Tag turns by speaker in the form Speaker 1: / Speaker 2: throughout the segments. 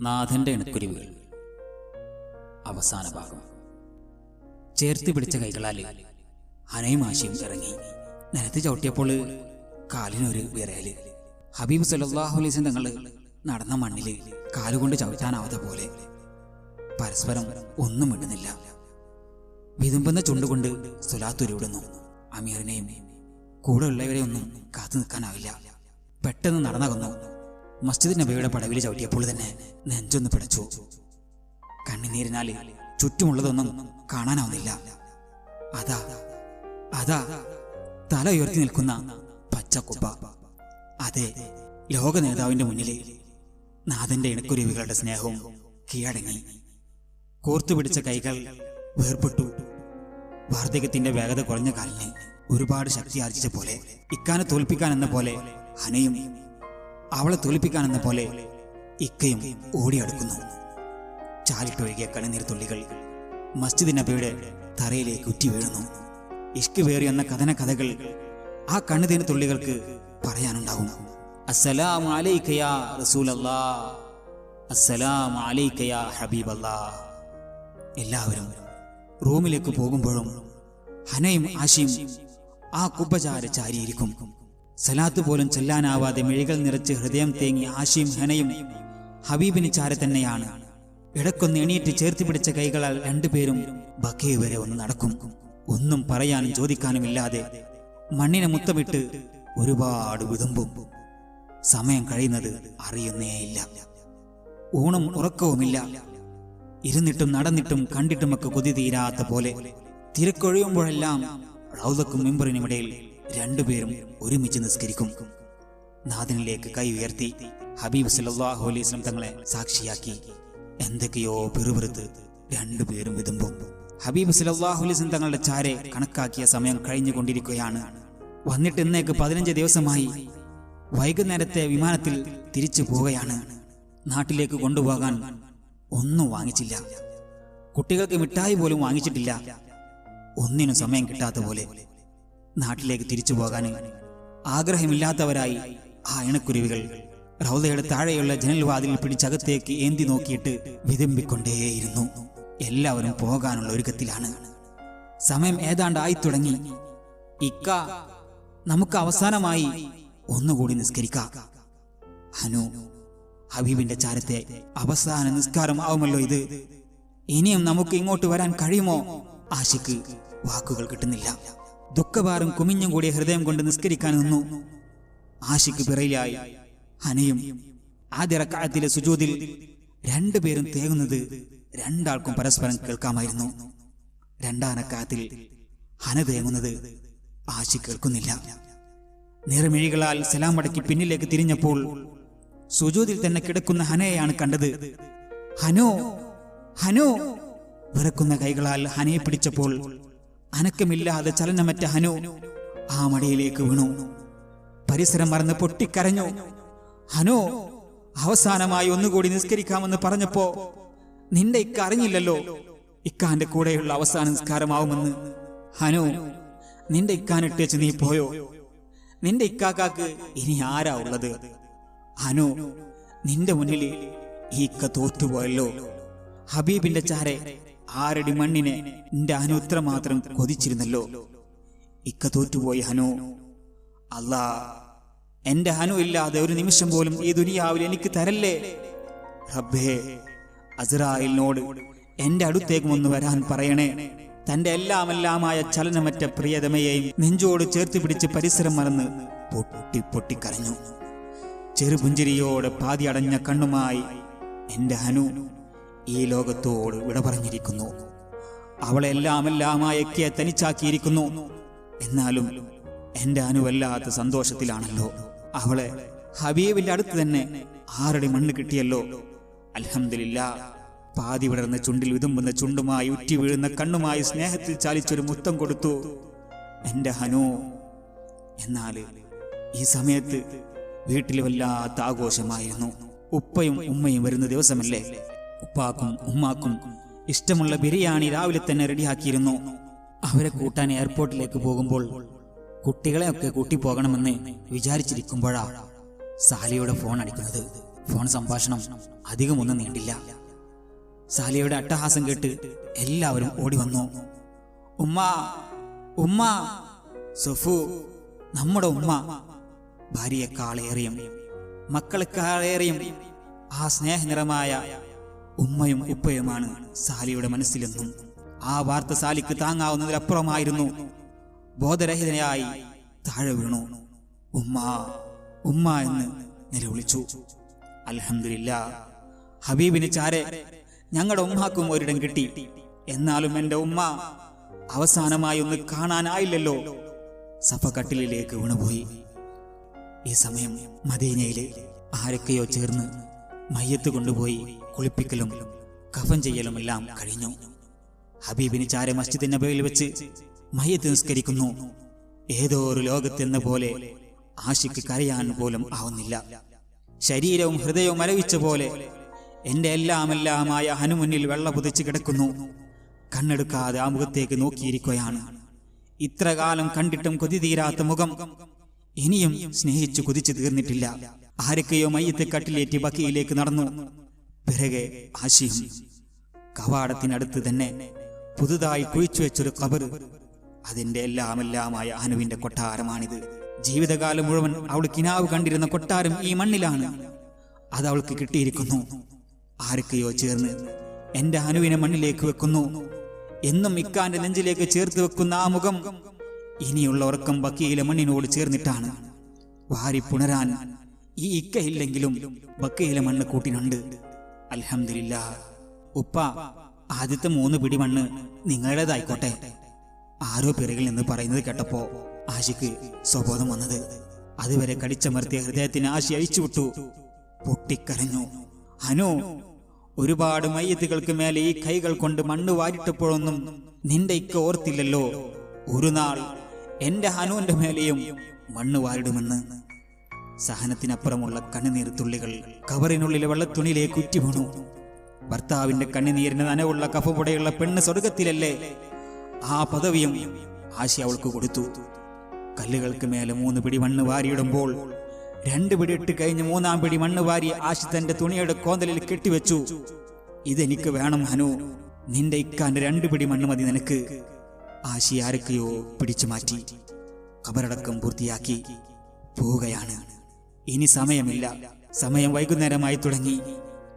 Speaker 1: നാഥന്റെ ഇണക്കുരുവുകൾ അവസാന ഭാഗം. ചേർത്ത് പിടിച്ച കൈകളാൽ ഹനയും ആശയും ഇറങ്ങി. നിലത്ത് ചവിട്ടിയപ്പോൾ കാലിനൊരു വിറയൽ. ഹബീബ് സല്ലാഹു തങ്ങൾ നടന്ന മണ്ണിൽ കാലുകൊണ്ട് ചവിട്ടാനാവാത്ത പോലെ പരസ്പരം ഒന്നും ഇടുന്നില്ല. വിതുമ്പുന്ന ചുണ്ടുകൊണ്ട് സുലാത്തുരുവിടുന്നു അമീറിനെയും കൂടെ ഉള്ളവരെയൊന്നും കാത്തു നിൽക്കാനാവില്ല. പെട്ടെന്ന് നടന്നകന്നു. മസ്ജിദ് നബിയുടെ പടവിൽ ചവിട്ടിയപ്പോൾ തന്നെ നെഞ്ചൊന്ന് പിടച്ചു. കണ്ണുനീരിനാൽ ചുറ്റുമുള്ളതൊന്നും കാണാനാവുന്നില്ല. അതാ അതാ തല ഉയർത്തി നിൽക്കുന്ന പച്ചക്കുപ്പ. അതെ ലോക നേതാവിന്റെ മുന്നിൽ നാഥന്റെ ഇണക്കുരുവികളുടെ സ്നേഹവും കീഴടങ്ങി. കോർത്തുപിടിച്ച കൈകൾ വേർപെട്ടു. വാർദ്ധക്യത്തിന്റെ വേഗത കുറഞ്ഞ കാലിന് ഒരുപാട് ശക്തി ആർജിച്ച പോലെ ഇക്കാനെ തോൽപ്പിക്കാൻ എന്ന പോലെ ഹനയും അവളെ തോൽപ്പിക്കാനെന്ന പോലെ ഇക്കയും ഓടിയടുക്കുന്നു ചാലിട്ടൊഴുകിയ തുള്ളികൾ മസ്ജിദ് നബിയുടെ തറയിലേക്ക് ഉറ്റി വീഴുന്നു. ഇഷ്ക് വേറി എന്ന കഥന കഥകൾ ആ കണ്ണുതീന തുള്ളികൾക്ക് പറയാനുണ്ടാവും എല്ലാവരും റൂമിലേക്ക് പോകുമ്പോഴും ഹനയും ആശയും ആ കുബ്ബചാര ചാരിയിരിക്കും. സലാത്ത് പോലും ചെല്ലാനാവാതെ മിഴികൾ നിറച്ച് ഹൃദയം തേങ്ങി ആശയും ഹനയും ഹബീബിന് ചാര തന്നെയാണ്. ഇടക്കൊന്ന് എണീറ്റ് ചേർത്തി പിടിച്ച കൈകളാൽ രണ്ടുപേരും ബക്കേ വരെ ഒന്ന് നടക്കും. ഒന്നും പറയാനും ചോദിക്കാനുമില്ലാതെ മണ്ണിനെ മുത്തമിട്ട് ഒരുപാട് വിതുമ്പും. സമയം കഴിയുന്നത് അറിയുന്നേയില്ല ഊണും ഉറക്കവുമില്ല. ഇരുന്നിട്ടും നടന്നിട്ടും കണ്ടിട്ടുമൊക്കെ കൊതി തീരാത്ത പോലെ തിരക്കൊഴിയുമ്പോഴെല്ലാം റൗദക്കും മിമ്പറിനുമിടയിൽ രണ്ടുപേരും ഒരുമിച്ച് നിസ്കരിക്കും. നാഥനിലേക്ക് കൈ ഉയർത്തി ഹബീബ് സല്ലല്ലാഹു അലൈഹി വസല്ലം തങ്ങളെ സാക്ഷിയാക്കി. എന്തൊക്കെയോ പിറുപിറുത്ത് രണ്ടുപേരും വിതുമ്പും. ഹബീബ് സല്ലല്ലാഹു അലൈഹി വസല്ലം തങ്ങളുടെ ചാരെ കണക്കാക്കിയ സമയം കഴിഞ്ഞുകൊണ്ടിരിക്കുകയാണ്. വന്നിട്ട് ഇന്നേക്ക് പതിനഞ്ച് ദിവസമായി വൈകുന്നേരത്തെ വിമാനത്തിൽ തിരിച്ചു പോവുകയാണ്. നാട്ടിലേക്ക് കൊണ്ടുപോകാൻ ഒന്നും വാങ്ങിച്ചില്ല. കുട്ടികൾക്ക് മിഠായി പോലും വാങ്ങിച്ചിട്ടില്ല. ഒന്നിനും സമയം കിട്ടാത്ത പോലെ നാട്ടിലേക്ക് തിരിച്ചു പോകാൻ ആഗ്രഹമില്ലാത്തവരായി ആ ഇണക്കുരുവികൾ റൗദയുടെ താഴെയുള്ള ജനൽവാതിൽ പിടിച്ചകത്തേക്ക് ഏന്തി നോക്കിയിട്ട് വിതുമ്പിക്കൊണ്ടേയിരുന്നു. എല്ലാവരും പോകാനുള്ള ഒരുക്കത്തിലാണ്. സമയം ഏതാണ്ട് ആയി തുടങ്ങി ഇക്ക നമുക്ക് അവസാനമായി ഒന്നുകൂടി നിസ്കരിക്കാം. ഹനു ഹബീബിന്റെ ചാരത്തെ അവസാന നിസ്കാരം ആവുമല്ലോ ഇത്. ഇനിയും നമുക്ക് ഇങ്ങോട്ട് വരാൻ കഴിയുമോ? ആശിക്ക് വാക്കുകൾ കിട്ടുന്നില്ല. ദുഃഖഭാരം കുമിഞ്ഞും കൂടിയ ഹൃദയം കൊണ്ട് നിസ്കരിക്കാൻ നിന്നു. ആശിക്ക് പിറയിലായി. ഹനയും ആദ്യ റക്കാലത്തിലെ സുജൂതിൽ രണ്ടുപേരും തേങ്ങുന്നത് രണ്ടാൾക്കും പരസ്പരം കേൾക്കാമായിരുന്നു. രണ്ടാം റക്കായത്തിൽ ഹന തേങ്ങുന്നത് ആശി കേൾക്കുന്നില്ല. നിറമിഴികളാൽ സലാം മടക്കി പിന്നിലേക്ക് തിരിഞ്ഞപ്പോൾ സുജൂതിൽ തന്നെ കിടക്കുന്ന ഹനയെയാണ് കണ്ടത്. ഹനോ ഹനോ വിറക്കുന്ന കൈകളാൽ ഹനയെ പിടിച്ചപ്പോൾ അനക്കമില്ലാതെ ചലനമറ്റ ഹനു ആ മടിയിലേക്ക് വീണു. പരിസരം മറന്ന് പൊട്ടിക്കരഞ്ഞു. ഹനു അവസാനമായി ഒന്നുകൂടി നിസ്കരിക്കാമെന്ന് പറഞ്ഞപ്പോ നിന്റെ ഇക്ക അറിഞ്ഞില്ലല്ലോ. ഇക്കാന്റെ കൂടെയുള്ള അവസാന നിസ്കാരമാവുമെന്ന്. ഹനു നിന്റെ ഇക്കാനിട്ടേച്ച് നീ പോയോ? നിന്റെ ഇക്കാക്കാക്ക് ഇനി ആരാ ഉള്ളത്? ഹനു നിന്റെ മുന്നിൽ ഈ ഇക്ക തോറ്റുപോയല്ലോ. ഹബീബിന്റെ ചാരെ ആരടി മണ്ണിനെ നിന്റെ അനുത്ര മാത്രം കൊതിച്ചിരുന്നല്ലോ? ഇക്ക തോറ്റുപോയി ഹനു. അല്ലാ എന്റെ ഹനു ഇല്ലാതെ ഒരു നിമിഷം പോലും ഈ ദുനിയാവിൽ എനിക്ക് തരല്ലേ? റബ്ബേ അസറായിലിനോട് എന്റെ അടുത്തേക്കും ഒന്ന് വരാൻ പറയണേ. തന്റെ എല്ലാമെല്ലാമായ ചലനമറ്റ പ്രിയതമയെയും നെഞ്ചോട് ചേർത്ത് പിടിച്ച് പരിസരം മറന്ന് പൊട്ടി പൊട്ടിക്കരഞ്ഞു. ചെറുപുഞ്ചിരിയോട് പാതി അടഞ്ഞ കണ്ണുമായി എന്റെ ഹനു ഈ ലോകത്തോട് വിട പറഞ്ഞിരിക്കുന്നു. അവളെ എല്ലാം തനിച്ചാക്കിയിരിക്കുന്നു. എന്നാലും എന്റെ അനുവല്ലാത്ത സന്തോഷത്തിലാണല്ലോ. അവളെ ഹബീബിന്റെ അടുത്ത് തന്നെ ആരുടെ മണ്ണ് കിട്ടിയല്ലോ. അലഹമില്ല പാതി വിടർന്ന ചുണ്ടിൽ വിതുമ്പുന്ന ചുണ്ടുമായി ഉറ്റി വീഴുന്ന കണ്ണുമായി സ്നേഹത്തിൽ ചാലിച്ചൊരു മുത്തം കൊടുത്തു. എന്റെ ഹനു എന്നാൽ ഈ സമയത്ത് വീട്ടിൽ വല്ലാത്ത ആഘോഷമായിരുന്നു. ഉപ്പയും ഉമ്മയും വരുന്ന ദിവസമല്ലേ? ഉപ്പാക്കും ഉമ്മാക്കും ഇഷ്ടമുള്ള ബിരിയാണി രാവിലെ തന്നെ റെഡിയാക്കിയിരുന്നു. അവരെ കൂട്ടാൻ എയർപോർട്ടിലേക്ക് പോകുമ്പോൾ കുട്ടികളെയൊക്കെ കൂട്ടി പോകണമെന്ന് വിചാരിച്ചിരിക്കുമ്പോഴാ സാലിയുടെ ഫോൺ അടിക്കുന്നത്. ഫോൺ സംഭാഷണം അധികമൊന്നും നീണ്ടില്ല. സാലിയുടെ അട്ടഹാസം കേട്ട് എല്ലാവരും ഓടി വന്നു. ഉമ്മ ഉമ്മ സുഫു നമ്മുടെ ഉമ്മ. ഭാര്യയെക്കാളേറെയും മക്കളെക്കാളേറെയും ആ സ്നേഹനിറമായ ഉമ്മയും ഉപ്പയുമാണ് സാലിയുടെ മനസ്സിലെന്നും ആ വാർത്ത സാലിക്ക് താങ്ങാവുന്നതിലപ്പുറമായിരുന്നു. ബോധരഹിതനായി താഴെ വീണു. ഉമ്മ ഉമ്മ എന്ന് നിലവിളിച്ചു അലഹമില്ല ഹബീബിന് ചാരെ ഞങ്ങളുടെ ഉമ്മാക്കും ഒരിടം കിട്ടി. എന്നാലും എന്റെ ഉമ്മ അവസാനമായി ഒന്ന് കാണാനായില്ലല്ലോ. സഫക്കട്ടിലേക്ക് വീണുപോയി. ഈ സമയം മദീനയിലെ ആരൊക്കെയോ ചേർന്ന് മയ്യത്ത് കൊണ്ടുപോയി. കുളിപ്പിക്കലും കഫൻ ചെയ്യലും എല്ലാം കഴിഞ്ഞു. ഹബീബിന് ചാര മസ്ജിദ് നബയിൽ വെച്ച് മയ്യത്ത് നിസ്കരിക്കുന്നു. ഏതോ ഒരു ലോകത്തെന്ന പോലെ ആശിക്ക് കരയാൻ പോലും ആവുന്നില്ല. ശരീരവും ഹൃദയവും അരവിച്ച പോലെ എന്റെ എല്ലാമെല്ലാമായ ഹനുമുന്നിൽ വെള്ള പുതച്ച് കിടക്കുന്നു. കണ്ണെടുക്കാതെ ആ മുഖത്തേക്ക് നോക്കിയിരിക്കുകയാണ്. ഇത്ര കാലം കണ്ടിട്ടും കൊതി തീരാത്ത മുഖം ഇനിയും സ്നേഹിച്ചു കുതിച്ചു തീർന്നിട്ടില്ല. ആരൊക്കെയോ മയ്യത്തെ കട്ടിലേറ്റി ബക്കിയിലേക്ക് നടന്നു. പിറകെ ആശയും കവാടത്തിനടുത്ത് തന്നെ പുതുതായി കുഴിച്ചു വെച്ചൊരു കബർ അതിന്റെ എല്ലാമെല്ലാമായ അനുവിന്റെ കൊട്ടാരമാണിത്. ജീവിതകാലം മുഴുവൻ അവൾ കിനാവ് കണ്ടിരുന്ന കൊട്ടാരം ഈ മണ്ണിലാണ്. അത് അവൾക്ക് കിട്ടിയിരിക്കുന്നു. ആരൊക്കെയോ ചേർന്ന് എന്റെ അനുവിനെ മണ്ണിലേക്ക് വെക്കുന്നു. എന്നും ഇക്കാന്റെ നെഞ്ചിലേക്ക് ചേർത്ത് വെക്കുന്ന ആ മുഖം ഇനിയുള്ള ഉറക്കം ബക്കിയിലെ മണ്ണിനോട് ചേർന്നിട്ടാണ്. വാരി പുണരാൻ ഈ ഇക്കയില്ലെങ്കിലും ബക്കയിലെ മണ്ണ് കൂട്ടിനുണ്ട്. അൽഹംദുലില്ല. ഉപ്പ ആദ്യത്തെ മൂന്ന് പിടി മണ്ണ് നിങ്ങളുടേതായിക്കോട്ടെ. ആരോ പിറകിൽ നിന്ന് പറയുന്നത് കേട്ടപ്പോ ആശിക്ക് സ്വബോധം വന്നത്. അതുവരെ കടിച്ചമർത്തിയ ഹൃദയത്തിന് ആശി അഴിച്ചുവിട്ടു. പൊട്ടിക്കരഞ്ഞു. അനു ഒരുപാട് മയ്യത്തുകൾക്ക് മേലെ ഈ കൈകൾ കൊണ്ട് മണ്ണ് വാരിട്ടപ്പോഴൊന്നും നിന്റെ ഇക്ക ഓർത്തില്ലല്ലോ. ഒരു നാൾ എന്റെ ഹനുവിന്റെ മേലെയും മണ്ണ് വാരിടുമെന്ന്. സഹനത്തിനപ്പുറമുള്ള കണ്ണുനീർ തുള്ളികൾ കവറിനുള്ളിലെ വെള്ളത്തുണിയിലേക്ക് ഉറ്റി വീണു ഭർത്താവിന്റെ കണ്ണുനീരിന് നനവുള്ള കഫപുടയുള്ള പെണ്ണ് സ്വർഗത്തിലല്ലേ ആ പദവിയും ആശി അവൾക്ക് കൊടുത്തു. കല്ലുകൾക്ക് മേലെ മൂന്ന് പിടി മണ്ണ് വാരിയിടുമ്പോൾ രണ്ട് പിടി ഇട്ട് കഴിഞ്ഞ് മൂന്നാം പിടി മണ്ണ് വാരി ആശി തന്റെ തുണിയുടെ കോന്തലിൽ കെട്ടിവെച്ചു. ഇതെനിക്ക് വേണം ഹനു. നിന്റെ ഇക്കാന്റെ രണ്ട് പിടി മണ്ണ് മതി നിനക്ക്. ആശി ആരൊക്കെയോ പിടിച്ചു മാറ്റി. കബറടക്കം പൂർത്തിയാക്കി. പോവുകയാണ്. ഇനി സമയമില്ല. സമയം വൈകുന്നേരമായി തുടങ്ങി.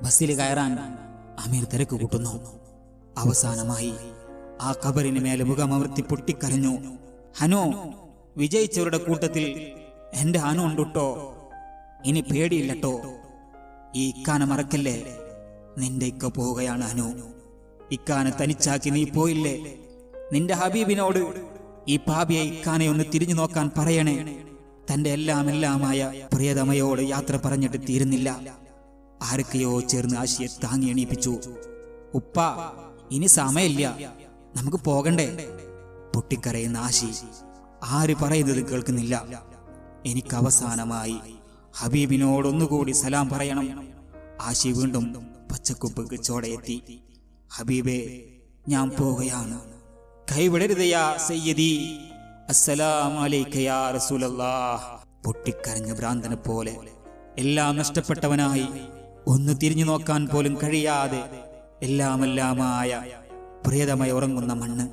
Speaker 1: ബസ്സിൽ കയറാൻ അമീർ തിരക്ക് കൂട്ടുന്നു. അവസാനമായി ആ കബറിന് മേലെ മുഖമർത്തി പൊട്ടിക്കരഞ്ഞു. ഹനു വിജയിച്ചവരുടെ കൂട്ടത്തിൽ എന്റെ ഹനു ഉണ്ടുട്ടോ? ഇനി പേടിയില്ലട്ടോ? ഈ ഇക്കാന മറക്കല്ലേ? നിന്റെ ഇക്ക പോവുകയാണ് ഹനു. ഇക്കാനെ തനിച്ചാക്കി നീ പോയില്ലേ? നിന്റെ ഹബീബിനോട് ഈ പാപിയെ ഇക്കാനെ ഒന്ന് തിരിഞ്ഞു നോക്കാൻ പറയണേ. തന്റെ എല്ലാം എല്ലാമായ പ്രിയതമയോട് യാത്ര പറഞ്ഞിട്ട് തീരുന്നില്ല. ആരൊക്കെയോ ചേർന്ന് ആശയെ താങ്ങി എണീപ്പിച്ചു. ഉപ്പ ഇനി സമയമില്ല. നമുക്ക് പോകണ്ടേ? പൊട്ടിക്കരയുന്ന ആശി ആര് പറയുന്നത് കേൾക്കുന്നില്ല. എനിക്ക് അവസാനമായി ഹബീബിനോടൊന്നുകൂടി സലാം പറയണം. ആശി വീണ്ടും പച്ചക്കുപ്പ് ചോടയെത്തി. ഹബീബേ ഞാൻ പോവുകയാണ്. കൈവിടരുതയാ സയ്യദി. പൊട്ടിക്കരഞ്ഞ ഭ്രാന്തനെ പോലെ എല്ലാം നഷ്ടപ്പെട്ടവനായി ഒന്ന് തിരിഞ്ഞു നോക്കാൻ പോലും കഴിയാതെ എല്ലാമെല്ലാമായ പ്രിയതമായി ഉറങ്ങുന്ന മണ്ണ്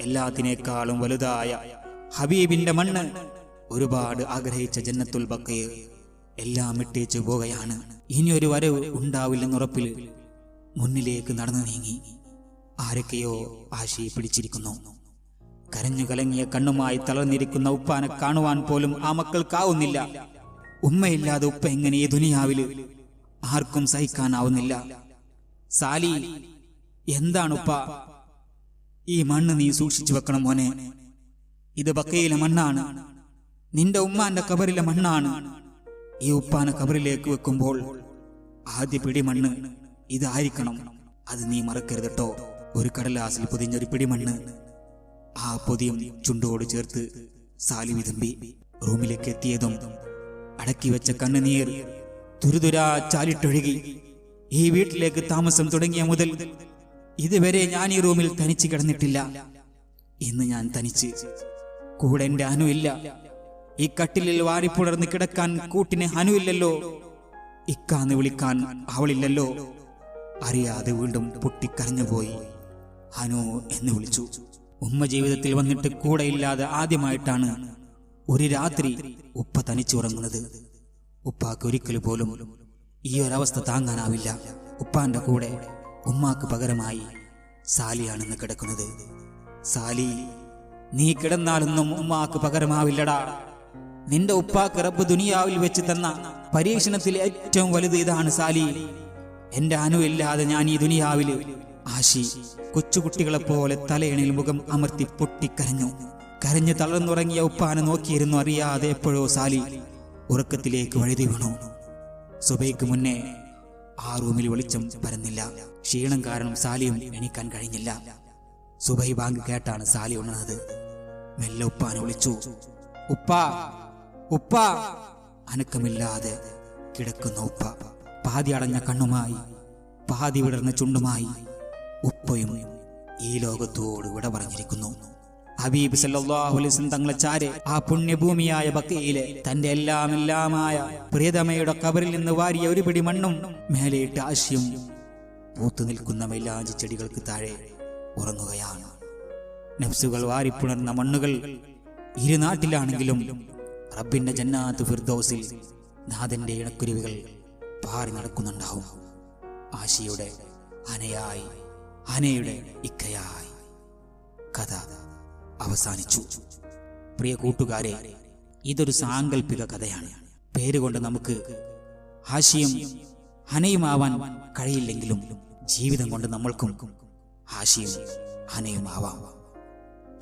Speaker 1: എല്ലാത്തിനേക്കാളും വലുതായ ഹബീബിന്റെ മണ്ണ് ഒരുപാട് ആഗ്രഹിച്ച ജന്നത്തുൽ ബക്കയെ എല്ലാം ഇട്ടേച്ചു പോവുകയാണ്. ഇനിയൊരു വരവ് ഉണ്ടാവില്ലെന്നുറപ്പിൽ മുന്നിലേക്ക് നടന്നു നീങ്ങി. ആരൊക്കെയോ ആശയെ പിടിച്ചിരിക്കുന്നു. കരഞ്ഞു കലങ്ങിയ കണ്ണുമായി തളർന്നിരിക്കുന്ന ഉപ്പാനെ കാണുവാൻ പോലും ആ മക്കൾക്കാവുന്നില്ല. ഉമ്മയില്ലാതെ ഉപ്പ എങ്ങനെ ഈ ദുനിയാവിൽ? ആർക്കും സഹിക്കാനാവുന്നില്ല. സാലി എന്താണ് ഉപ്പ? ഈ മണ്ണ് നീ സൂക്ഷിച്ചു വെക്കണം മോനെ. ഇത് ബക്കയിലെ മണ്ണാണ്. നിന്റെ ഉമ്മാന്റെ കബറിലെ മണ്ണാണ്. ഈ ഉപ്പാനെ കബറിലേക്ക് വെക്കുമ്പോൾ ആദ്യ പിടി മണ്ണ്. ഇതായിരിക്കണം. അത് നീ മറക്കരുതട്ടോ ഒരു കടലാസിൽ പൊതിഞ്ഞൊരു പിടിമണ്ണ് ആ പൊതിയും ചുണ്ടോട് ചേർത്ത് സാലി വിതമ്പി റൂമിലേക്ക് എത്തിയതും അടക്കി വെച്ച കണ്ണുനീർ തുരുതുരാ ചാലിട്ടൊഴുകി ഈ വീട്ടിലേക്ക് താമസം തുടങ്ങിയ മുതൽ ഇതുവരെ ഞാൻ ഈ റൂമിൽ തനിച്ച് കിടന്നിട്ടില്ല. ഇന്ന് ഞാൻ തനിച്ച്. കൂടെ എന്റെ അനുവില്ല ഈ കട്ടിലിൽ വാരിപ്പുണർന്ന് കിടക്കാൻ കൂട്ടിന് അനുവില്ലല്ലോ. ഇക്കാന്ന് വിളിക്കാൻ അവളില്ലല്ലോ. അറിയാതെ വീണ്ടും പൊട്ടിക്കരഞ്ഞുപോയി. അനു എന്ന് വിളിച്ചു. ഉമ്മ ജീവിതത്തിൽ വന്നിട്ട് കൂടെയില്ലാതെ ആദ്യമായിട്ടാണ് ഒരു രാത്രി ഉപ്പ തനിച്ചുറങ്ങുന്നത്. ഉപ്പാക്ക് ഒരിക്കൽ പോലും ഈ ഒരവസ്ഥ താങ്ങാനാവില്ല. ഉപ്പാന്റെ കൂടെ ഉമ്മാക്ക് പകരമായി സാലിയാണെന്ന് കിടക്കുന്നത്. സാലി നീ കിടന്നാലൊന്നും ഉമ്മാക്ക് പകരമാവില്ലടാ. നിന്റെ ഉപ്പാക്ക് റബ്ബ് ദുനിയാവിൽ വെച്ച് തന്ന പരീക്ഷണത്തിൽ ഏറ്റവും വലുത് ഇതാണ് സാലി. എന്റെ അനുവില്ലാതെ ഞാൻ ഈ ദുനിയാവിൽ ആശി കൊച്ചുകുട്ടികളെ പോലെ തലയണിൽ മുഖം അമർത്തി പൊട്ടിക്കരഞ്ഞു. കരഞ്ഞു തളർന്നുറങ്ങിയ ഉപ്പാനെ നോക്കിയിരുന്നു അറിയാതെ എപ്പോഴോ സാലി ഉറക്കത്തിലേക്ക് വഴുതി വീണു. സുബൈക്ക് മുന്നേ ആ റൂമിൽ വെളിച്ചം പരന്നില്ല. ക്ഷീണം കാരണം സാലിയും എണീക്കാൻ കഴിഞ്ഞില്ല. സുബൈ ബാങ്ക് കേട്ടാണ് സാലി ഉണർന്നത്. മെല്ലെ ഉപ്പാനെ വിളിച്ചു. ഉപ്പാ ഉപ്പ. അനക്കമില്ലാതെ കിടക്കുന്ന ഉപ്പ പാതി അടഞ്ഞ കണ്ണുമായി പാതി വിടർന്ന ചുണ്ടുമായി ഉപ്പയും ഈ ലോകത്തോട് ഇവിടെ പറഞ്ഞിരിക്കുന്നു. ഹബീബ് സല്ലാഹുലിസ്ലം തങ്ങളെ ചാരെ ആ പുണ്യഭൂമിയായ ബക്കയിലെ തന്റെ എല്ലാം എല്ലാമായ പ്രിയതമയുടെ കബറിൽ നിന്ന് വാരിയ ഒരു പിടി മണ്ണും മേലെയിട്ട് ആശയും പൂത്തു നിൽക്കുന്ന മൈലാഞ്ചി ചെടികൾക്ക് താഴെ ഉറങ്ങുകയാണ്. നഫ്സുകൾ വാരിപ്പുണർന്ന മണ്ണുകൾ ഇരുനാട്ടിലാണെങ്കിലും റബ്ബിന്റെ ജന്നാത്ത് ഫിർദോസിൽ നാഥന്റെ ഇണക്കുരുവികൾ പാറി നടക്കുന്നുണ്ടാവും. ആശിയുടെ അനയായി അനയുടെ ഇക്കയായി. കഥ അവസാനിച്ചു. പ്രിയ കൂട്ടുകാരെ ഇതൊരു സാങ്കല്പിക കഥയാണ്. പേരുകൊണ്ട് നമുക്ക് ഹാഷിയും ഹനയുമാവാൻ കഴിയില്ലെങ്കിലും ജീവിതം കൊണ്ട് നമ്മൾക്കും ഹാഷിയും ഹനയുമാവാം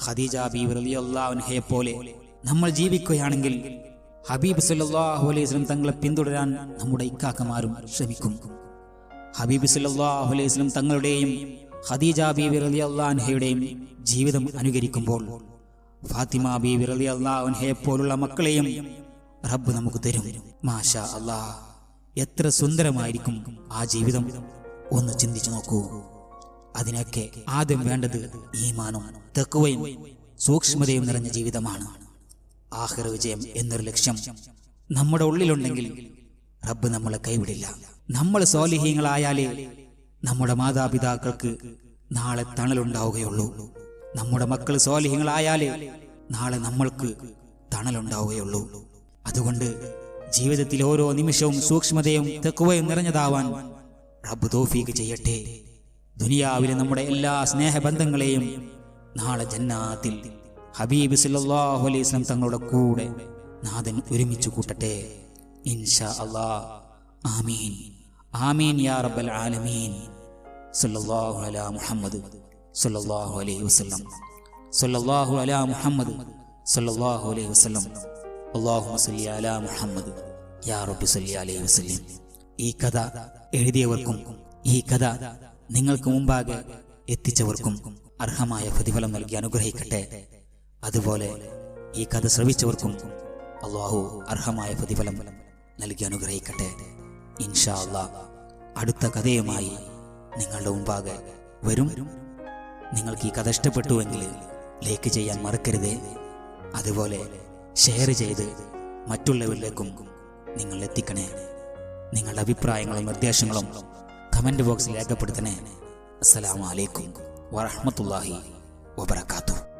Speaker 1: ഖദീജ അൻഹയെ പോലെ നമ്മൾ ജീവിക്കുകയാണെങ്കിൽ ഹബീബ് സല്ലല്ലാഹു അലൈഹി തങ്ങളെ പിന്തുടരാൻ നമ്മുടെ ഇക്കാക്കമാരും ശ്രമിക്കും. ഹബീബ് സല്ലല്ലാഹു അലൈഹി തങ്ങളുടെയും ഖദീജ ബീവി റളിയല്ലാഹു അള്ളാൻഹയുടെയും ജീവിതം അനുകരിക്കുമ്പോൾ ഫാത്തിമ ബീവി റളിയല്ലാഹു അൻഹയെ പോലുള്ള മക്കളെയും റബ്ബ് നമുക്ക് തരും. മാഷാ അല്ലാഹ് എത്ര സുന്ദരമായിരിക്കും ആ ജീവിതം. ഒന്ന് ചിന്തിച്ചു നോക്കൂ. അതിനൊക്കെ ആദ്യം വേണ്ടത് ഈമാനും തെക്കുവയും സൂക്ഷ്മതയും നിറഞ്ഞ ജീവിതമാണ്. ആഹ്ര വിജയം എന്നൊരു ലക്ഷ്യം നമ്മുടെ ഉള്ളിലുണ്ടെങ്കിൽ റബ്ബ് നമ്മളെ കൈവിടില്ല. നമ്മൾ സ്വാലിഹീങ്ങളായാലേ നമ്മുടെ മാതാപിതാക്കൾക്ക് നാളെ തണലുണ്ടാവുകയുള്ളൂ. നമ്മുടെ മക്കൾ സ്വാലിഹ്യങ്ങളായാലേ നാളെ നമ്മൾക്ക് തണലുണ്ടാവുകയുള്ളൂ. അതുകൊണ്ട് ജീവിതത്തിൽ ഓരോ നിമിഷവും സൂക്ഷ്മതയും തെക്കുവയും നിറഞ്ഞതാവാൻ റബ്ബ് തോഫീക്ക് ചെയ്യട്ടെ. ദുനിയാവിലെ നമ്മുടെ എല്ലാ സ്നേഹബന്ധങ്ങളെയും നാളെ ജന്നാത്തിൽ ഹബീബ് സല്ലാഹു അലൈഹി വസല്ലം തങ്ങളുടെ കൂടെ നാഥൻ ഒരുമിച്ച് കൂട്ടട്ടെ. ഇൻഷാ അള്ളാ ആമീൻ. ആമീൻ യാ റബ്ബൽ ആലമീൻ. സല്ലല്ലാഹു അലാ മുഹമ്മദ് സല്ലല്ലാഹു അലൈഹി വസല്ലം. സല്ലല്ലാഹു അലാ മുഹമ്മദ് സല്ലല്ലാഹു അലൈഹി വസല്ലം. അല്ലാഹുമ്മ സല്ലി അലാ മുഹമ്മദ് യാ റബ്ബി സല്ലി അലൈഹി വസല്ലം. ഈ കഥ എഴുതിയവർക്കും ഈ കഥ നിങ്ങൾക്ക് മുമ്പാകെ എത്തിച്ചവർക്കും അർഹമായ പ്രതിഫലം നൽകി അനുഗ്രഹിക്കട്ടെ. അതുപോലെ ഈ കഥ ശ്രവിച്ചവർക്കും അള്ളാഹു അർഹമായ പ്രതിഫലം നൽകി അനുഗ്രഹിക്കട്ടെ. ഇൻഷാ അള്ളാ അടുത്ത കഥയുമായി നിങ്ങളുടെ മുമ്പാകെ വരും. നിങ്ങൾക്ക് ഈ കഥ ഇഷ്ടപ്പെട്ടുവെങ്കിൽ ലൈക്ക് ചെയ്യാൻ മറക്കരുതേ. അതുപോലെ ഷെയർ ചെയ്ത് മറ്റുള്ളവരിലേക്കും നിങ്ങൾ എത്തിക്കണേ. നിങ്ങളുടെ അഭിപ്രായങ്ങളും നിർദ്ദേശങ്ങളും കമന്റ് ബോക്സിൽ രേഖപ്പെടുത്തണേ. അസ്സലാമു അലൈക്കും വറഹ്മത്തുള്ളാഹി വബറകാതുഹു.